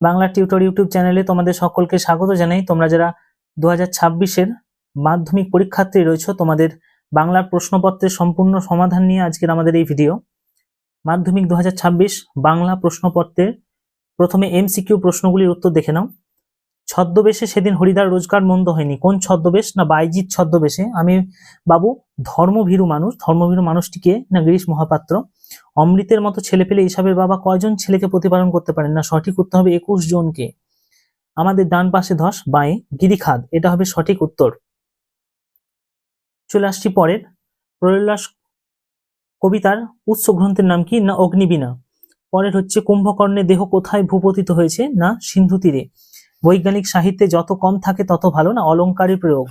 Bangla tutor YouTube চ্যানেলে তোমাদের সকলকে স্বাগত জানাই। তোমরা যারা দু হাজার মাধ্যমিক পরীক্ষার্থী রয়েছে, তোমাদের বাংলার প্রশ্নপত্রের সম্পূর্ণ সমাধান নিয়ে আজকের আমাদের এই ভিডিও। মাধ্যমিক দু বাংলা প্রশ্নপত্রের প্রথমে এমসিকিউ প্রশ্নগুলির উত্তর দেখে নাও। ছদ্মবেশে সেদিন হরিদার রোজগার মন্দ হয়নি। কোন ছদ্মবেশ? না বাইজিৎ ছদ্মবেশে। আমি বাবু, ধর্মভীরু মানুষ। ধর্মভীরু মানুষটিকে না গিরিশ মহাপাত্র? অমৃতের মতো ছেলে পেলে হিসাবের বাবা কয়জন ছেলেকে প্রতিপালন করতে পারেন? না সঠিক উত্তর হবে একুশ জনকে। আমাদের ডান পাশে ধস, বাঁয়ে, গিরিখাদ। এটা হবে সঠিক উত্তর। চলে আসছি পরের। প্রয়োল্লাস কবিতার উৎস গ্রন্থের নাম কি? না অগ্নিবীণা। পরের হচ্ছে কুম্ভকর্ণের দেহ কোথায় ভূপতিত হয়েছে? না সিন্ধু তীরে। বৈজ্ঞানিক সাহিত্যে যত কম থাকে তত ভালো না অলংকারের প্রয়োগ।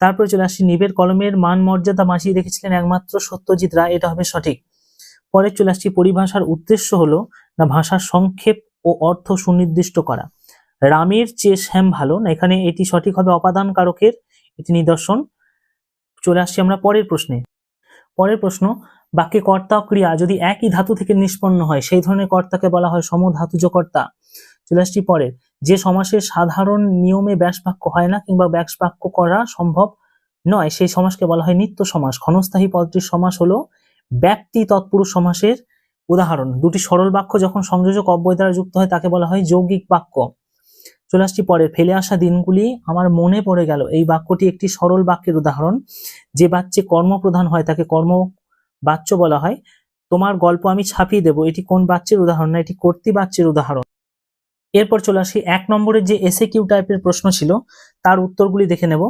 তারপরে চলে আসছি নিবের কলমের মান মর্যাদা মাসিয়ে রেখেছিলেন একমাত্র সত্যজিৎ রায়, এটা হবে সঠিক। পরে চলে আসছি পরিভাষার উদ্দেশ্য হলো, না ভাষার সংক্ষেপ ও অর্থ সুনির্দিষ্ট করা। রামের চেয়ে শ্যাম ভালো, না এখানে এটি সঠিক হবে অপাদান কারকের, এটি নিদর্শন। চলে আসছি আমরা পরের প্রশ্নে। পরের প্রশ্ন, বাক্যে কর্তা ক্রিয়া যদি একই ধাতু থেকে নিষ্পন্ন হয়, সেই ধরনের কর্তাকে বলা হয় সমধাতুজ কর্তা। চলে আসছি পরের যে সমাসের সাধারণ নিয়মে ব্যাস বাক্য হয় না কিংবা ব্যাস বাক্য করা সম্ভব নয়, সেই সমাসকে বলা হয় নিত্য সমাস। ক্ষণস্থায়ী পদটির সমাস হলো ব্যক্তি তৎপুরুষ সমাসের উদাহরণ। দুটি সরল বাক্য যখন সংযোজক অব্যয় দ্বারা যুক্ত হয়, তাকে বলা হয় যৌগিক বাক্য। চলে পরে ফেলে আসা দিনগুলি আমার মনে পড়ে গেল। এই বাক্যটি একটি সরল বাক্যের উদাহরণ। যে বাচ্চে কর্মপ্রধান হয়, তাকে কর্ম বাচ্য বলা হয়। তোমার গল্প আমি ছাপিয়ে দেব। এটি কোন বাচ্চের উদাহরণ না, এটি কর্তৃ বাচ্চের উদাহরণ। এরপর চলে আসি এক নম্বরের যে এসে কিউ টাইপের প্রশ্ন ছিল, তার উত্তরগুলি দেখে নেব।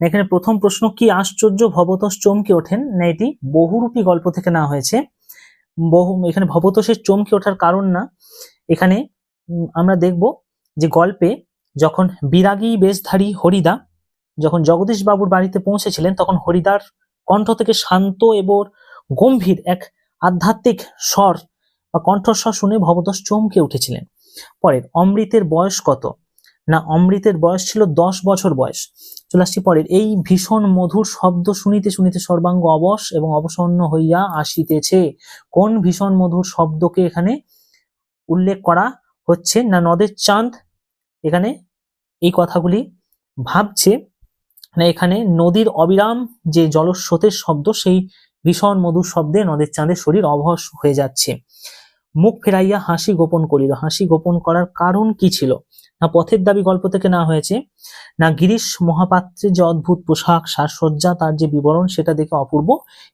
এখানে প্রথম প্রশ্ন, কি আশ্চর্য ভবতোষ চমকে ওঠেন? না, এটি বহুরূপী গল্প থেকে না হয়েছে। বহু, এখানে ভবতোষের চমকে ওঠার কারণ না। এখানে আমরা দেখব যে গল্পে যখন বিরাগী বেশধারী হরিদা, যখন জগদীশ বাবুর বাড়িতে পৌঁছেছিলেন, তখন হরিদার কণ্ঠ থেকে শান্ত এবং গম্ভীর এক আধ্যাত্মিক স্বর বা কণ্ঠস্বর শুনে ভবতোষ চমকে উঠেছিলেন। পরের, অমৃতের বয়স কত? না, অমৃতের বয়স ছিল দশ বছর বয়স। চলে আসছি পরের, এই ভীষণ মধুর শব্দ শুনিতে শুনিতে সর্বাঙ্গ অবশ এবং অবসন্ন হইয়া আসিতেছে। কোন ভীষণ মধুর শব্দকে এখানে উল্লেখ করা হচ্ছে? না, নদের চাঁদ এখানে এই কথাগুলি ভাবছে। না, এখানে নদীর অবিরাম যে জলস্রোতের শব্দ, সেই ভীষণ মধুর শব্দে নদের চাঁদের শরীর অবশ হয়ে যাচ্ছে। মুখ ফেরাইয়া হাসি গোপন করিল। হাসি গোপন করার কারণ কি ছিল? না পথের দাবি গল্প থেকে না হয়েছে? না গিরিশ মহাপাত্রের যে অদ্ভুত পোশাক, সাজসজ্জা, তার যে বিবরণ, সেটা দেখে অপূর্ব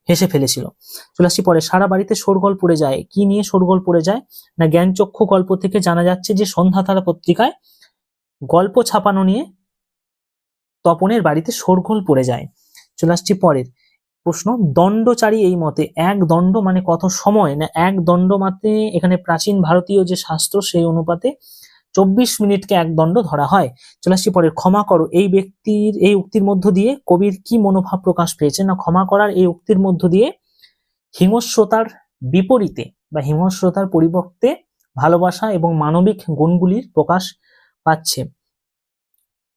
হেসে ফেলেছিল। চলে আসছি পরে। সারা বাড়িতে শোরগোল পড়ে যায়। কি নিয়ে শোরগোল পড়ে যায়? না জ্ঞানচক্ষু গল্প থেকে জানা যাচ্ছে যে সন্ধ্যাতারা পত্রিকায় গল্প ছাপানো নিয়ে তপনের বাড়িতে শোরগোল পড়ে যায়। চলে আসছি পরের। প্রশ্ন, দণ্ডচারী এই মতে এক দণ্ড মানে কত সময়? না, এক দণ্ড মাতে এখানে প্রাচীন ভারতীয় যে শাস্ত্র সেই অনুপাতে চব্বিশ মিনিটকে এক দণ্ড ধরা হয়। চলে আসছি পরে, ক্ষমা করো। এই ব্যক্তির, এই উক্তির মধ্য দিয়ে কবির কি মনোভাব প্রকাশ পেয়েছে? না, ক্ষমা করার এই উক্তির মধ্য দিয়ে হিংস্রতার বিপরীতে বা হিংস্রতার পরিবর্তে ভালোবাসা এবং মানবিক গুণগুলির প্রকাশ পাচ্ছে।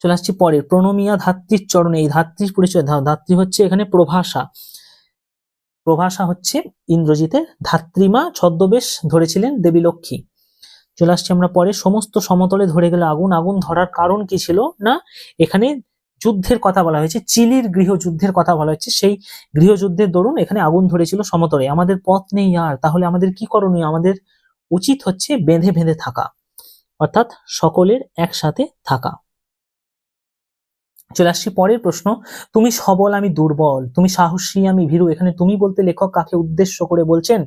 চলে আসছি পরে প্রণমিয়া ধাত্রীর চরণে। এই ধাত্রীর পরিচয় ধাত্রী হচ্ছে এখানে প্রভাষা। প্রভাষা হচ্ছে ইন্দ্রজিতের ধাত্রীমা ছদ্মবেশ ধরেছিলেন দেবী লক্ষ্মী। চলে আসছি আমরা পরে। সমস্ত সমতলে ধরে গেলে আগুন আগুন ধরার কারণ কি ছিল না? এখানে যুদ্ধের কথা বলা হয়েছে। চিলির গৃহযুদ্ধের কথা বলা হয়েছে। সেই গৃহযুদ্ধের দরুন এখানে আগুন ধরেছিল সমতলে। আমাদের পথ নেই আর। তাহলে আমাদের কি করণীয়? আমাদের উচিত হচ্ছে বেঁধে বেঁধে থাকা। অর্থাৎ সকলের একসাথে থাকা। চলে আসছি পরের প্রশ্ন, তুমি সবল, আমি দুর্বল, তুমি সাহসী, আমি ভীরু, এখানে তুমি বলতে লেখক কাকে উদ্দেশ্য করে বলছেন?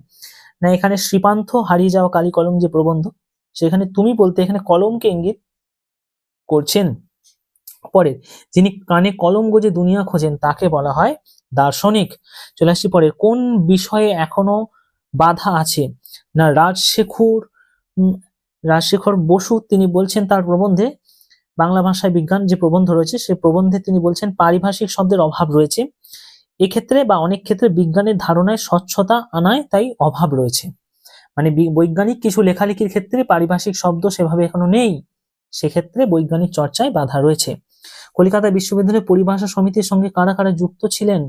না, এখানে শ্রীপান্থ হারিয়ে যাওয়া কালী কলম যে প্রবন্ধ, সেখানে তুমি বলতে এখানে কলমকে ইঙ্গিত করছেন। পরে যিনি কানে কলম গোজে দুনিয়া খোঁজেন, তাকে বলা হয় দার্শনিক। চলে আসছি পরে কোন বিষয়ে এখনও বাধা আছে? না, রাজশেখর রাজশেখর বসু তিনি বলছেন তার প্রবন্ধে বাংলা ভাষায় বিজ্ঞান যে প্রবন্ধ রয়েছে, সেই প্রবন্ধে তিনি বলছেন, পারিভাষিক শব্দের অভাব রয়েছে। এক্ষেত্রে বা অনেক ক্ষেত্রে বিজ্ঞানের ধারণায় স্বচ্ছতা আনায় তাই অভাব রয়েছে। মানে বৈজ্ঞানিক কিছু লেখালেখির ক্ষেত্রে পারিভাষিক শব্দ সেভাবে এখনও নেই, সেক্ষেত্রে বৈজ্ঞানিক চর্চায় বাধা রয়েছে। কলকাতা বিশ্ববিদ্যালয় পরিভাষা সমিতির সঙ্গে কারা কারা যুক্ত ছিলেন?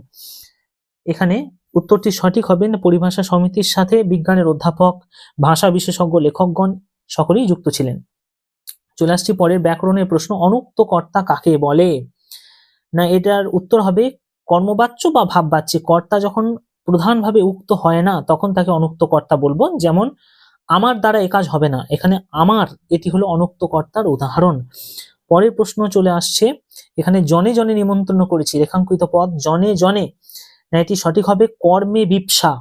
এখানে উত্তরটি সঠিক হবে পরিভাষা সমিতির সাথে বিজ্ঞানের অধ্যাপক, ভাষা বিশেষজ্ঞ, লেখকগণ সকলেই যুক্ত ছিলেন। চলে আসছি পরের ব্যাকরণের প্রশ্ন অনুক্ত কর্তা কাকে বলে? না, এটার উত্তর হবে কর্মবাচ্য বা ভাববাচ্য। কর্তা যখন প্রধানভাবে উক্ত হয় না, তখন তাকে অনুক্ত কর্তা বলব। যেমন, আমার দ্বারা কাজ হবে না। এখানে আমার, এটি হলো অনুক্ত কর্তার উদাহরণ। পরের প্রশ্ন চলে আসছে, এখানে জনে জনে নিমন্ত্রণ করেছি, রেখাঙ্কিত পদ, জনে জনে। না, এটি সঠিক হবে কর্মে বিপসা।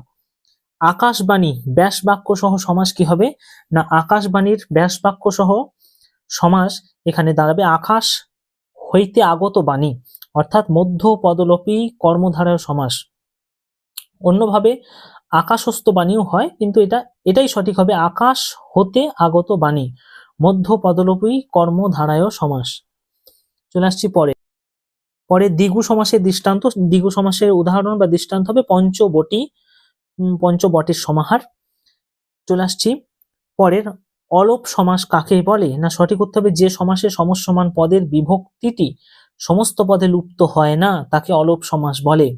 আকাশবাণী ব্যাস বাক্য সহ সমাস কি হবে? না, আকাশবাণীর ব্যাস বাক্য সহ সমাস এখানে দাঁড়াবে আকাশ হইতে আগত বাণী, অর্থাৎ মধ্য পদলোপী কর্মধারার সমাস। অন্যভাবে আকাশস্থ বাণীও হয়, কিন্তু এটা, এটাই সঠিক হবে, আকাশ হতে আগত বাণী মধ্য পদলোপী কর্মধারায় সমাস। চলে আসছি পরে। পরে দ্বিগু সমাসের দৃষ্টান্ত, দ্বিগু সমাসের উদাহরণ বা দৃষ্টান্ত হবে পঞ্চবটি পঞ্চবটির সমাহার। চলে আসছি পরের অলোপ সমাস কাকে বলে না সঠিক উত্তর হবে যে সমাসে সমসমান পদের বিভক্তিটি সমস্ত পদে লুপ্ত হয় না, তাকে অলোপ সমাস বলে।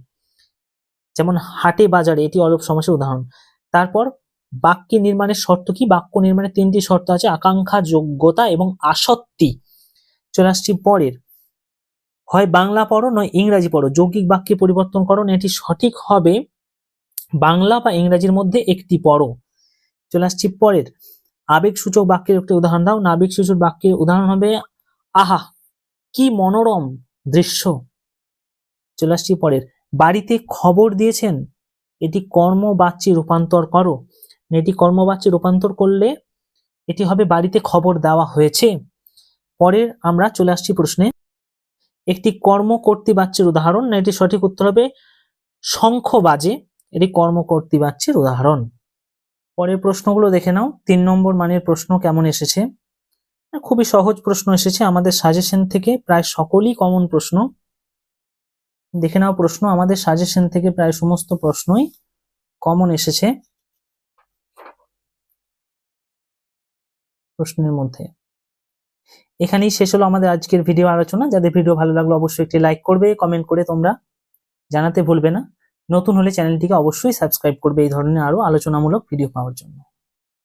যেমন হাটে বাজারে এটি অলোপ সমাসের উদাহরণ। তারপর বাক্য নির্মাণের শর্ত কি? বাক্য নির্মাণের তিনটি শর্ত আছে, আকাঙ্ক্ষা, যোগ্যতা এবং আসক্তি। চলে আসছি পরের। হয় বাংলা পড়ো, নয় ইংরাজি পড়ো। যৌগিক বাক্যে পরিবর্তন করো, এটি সঠিক হবে বাংলা বা ইংরাজির মধ্যে একটি পড়ো। চলে আসছি পরের। আবেগ সূচক বাক্যের একটি উদাহরণ দাও। না আবেগ সূচক বাক্যের উদাহরণ হবে, আহা, কি মনোরম দৃশ্য। চলে আসছি পরের। বাড়িতে খবর দিয়েছেন, এটি কর্মবাচ্যে রূপান্তর করো। এটি কর্মবাচ্যে রূপান্তর করলে এটি হবে, বাড়িতে খবর দেওয়া হয়েছে। পরের আমরা চলে আসছি প্রশ্নে। একটি কর্মকর্তী বাচ্যের উদাহরণ না এটি সঠিক উত্তর হবে, শঙ্খ বাজে। এটি কর্মকর্তী বাচ্যের উদাহরণ। পরের প্রশ্নগুলো দেখে নাও। তিন নম্বর মানের প্রশ্ন কেমন এসেছে? খুবই সহজ প্রশ্ন এসেছে। আমাদের সাজেশন থেকে প্রায় সকলই কমন প্রশ্ন। দেখে নাও প্রশ্ন। আমাদের সাজেশন থেকে প্রায় সমস্ত প্রশ্নই কমন এসেছে। প্রশ্নের মধ্যে। এখানেই শেষ হলো আমাদের আজকের ভিডিও আলোচনা। যাদের ভিডিও ভালো লাগল অবশ্যই একটি লাইক করবে কমেন্ট করে তোমরা জানাতে ভুলবে না। নতুন হলে চ্যানেলটিকে অবশ্যই সাবস্ক্রাইব করবে এই ধরনের আরও আলোচনামূলক ভিডিও পাওয়ার জন্য।